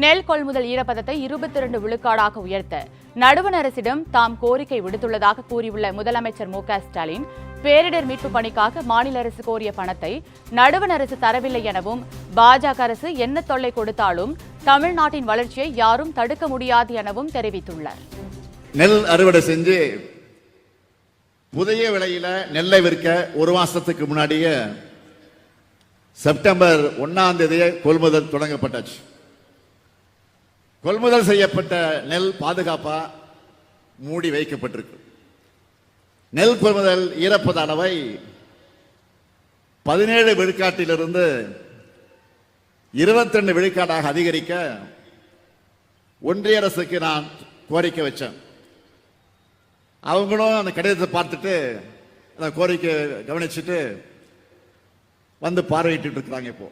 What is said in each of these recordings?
நெல் கொள்முதல் ஈரப்பதத்தை இருபத்தி இரண்டு விழுக்காடாக உயர்த்த நடுவண் அரசிடம் தாம் கோரிக்கை விடுத்துள்ளதாக கூறியுள்ள முதலமைச்சர் மு ஸ்டாலின் பேரிடர் மீட்பு பணிக்காக மாநில அரசு கோரிய பணத்தை நடுவண் அரசு தரவில்லை எனவும் பாஜக அரசு என்ன தொல்லை கொடுத்தாலும் தமிழ்நாட்டின் வளர்ச்சியை யாரும் தடுக்க முடியாது எனவும் தெரிவித்துள்ளார். நெல் அறுவடை செஞ்சு புதிய விலையில நெல்லை விற்க ஒரு மாசத்துக்கு முன்னாடியே செப்டம்பர் ஒன்னாம் தேதியே கொள்முதல் தொடங்கப்பட்டாச்சு. கொள்முதல் செய்யப்பட்ட நெல் பாதுகாப்பா மூடி வைக்கப்பட்டிருக்கு. நெல் கொள்முதல் ஈரப்பத அளவை பதினேழு விழுக்காட்டிலிருந்து இருபத்திரெண்டு விழுக்காடாக அதிகரிக்க ஒன்றிய அரசுக்கு நான் கோரிக்கை வச்சேன். அவங்களும் அந்த கடிதத்தை பார்த்துட்டு அந்த கோரிக்கை கவனிச்சுட்டு வந்து பார்வையிட்டு இருக்கிறாங்க இப்போ.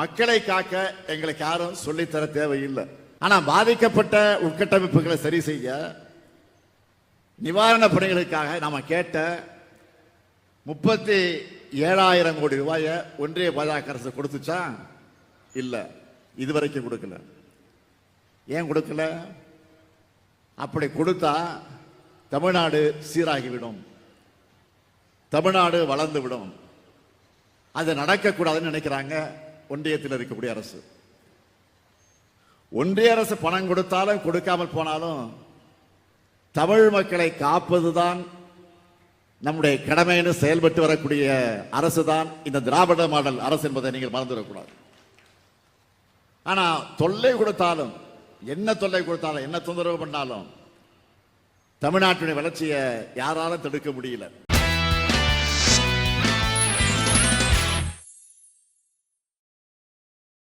மக்களை காக்க எங்களுக்கு யாரும் சொல்லித்தர தேவையில்லை. ஆனா பாதிக்கப்பட்ட உட்கட்டமைப்புகளை சரி செய்ய நிவாரண பணிகளுக்காக நாம கேட்ட முப்பத்தி ஏழாயிரம் கோடி ரூபாயை ஒன்றிய பாஜக அரசு கொடுத்துச்சா? இல்ல. இதுவரைக்கும் கொடுக்கல. ஏன் கொடுக்கல? அப்படி கொடுத்தா தமிழ்நாடு சீராகிவிடும். தமிழ்நாடு வளர்ந்து விடும் அது நடக்கக்கூடாதுன்னு நினைக்கிறாங்க ஒன்றியத்தில் இருக்கக்கூடிய அரசு. ஒன்றிய அரசு பணம் கொடுத்தாலும் கொடுக்காமல் போனாலும் தமிழ் மக்களை காப்பதுதான் நம்முடைய கடமைன்னு செயல்பட்டு வரக்கூடிய அரசு தான் இந்த திராவிட மாடல் அரசு என்பதை நீங்கள் மறந்துவிடக்கூடாது. ஆனால் தொல்லை கொடுத்தாலும் என்ன தொல்லை கொடுத்தாலும் என்ன தொந்தரவு பண்ணாலும் தமிழ்நாட்டினுடைய வளர்ச்சியை யாராலும் தடுக்க முடியல.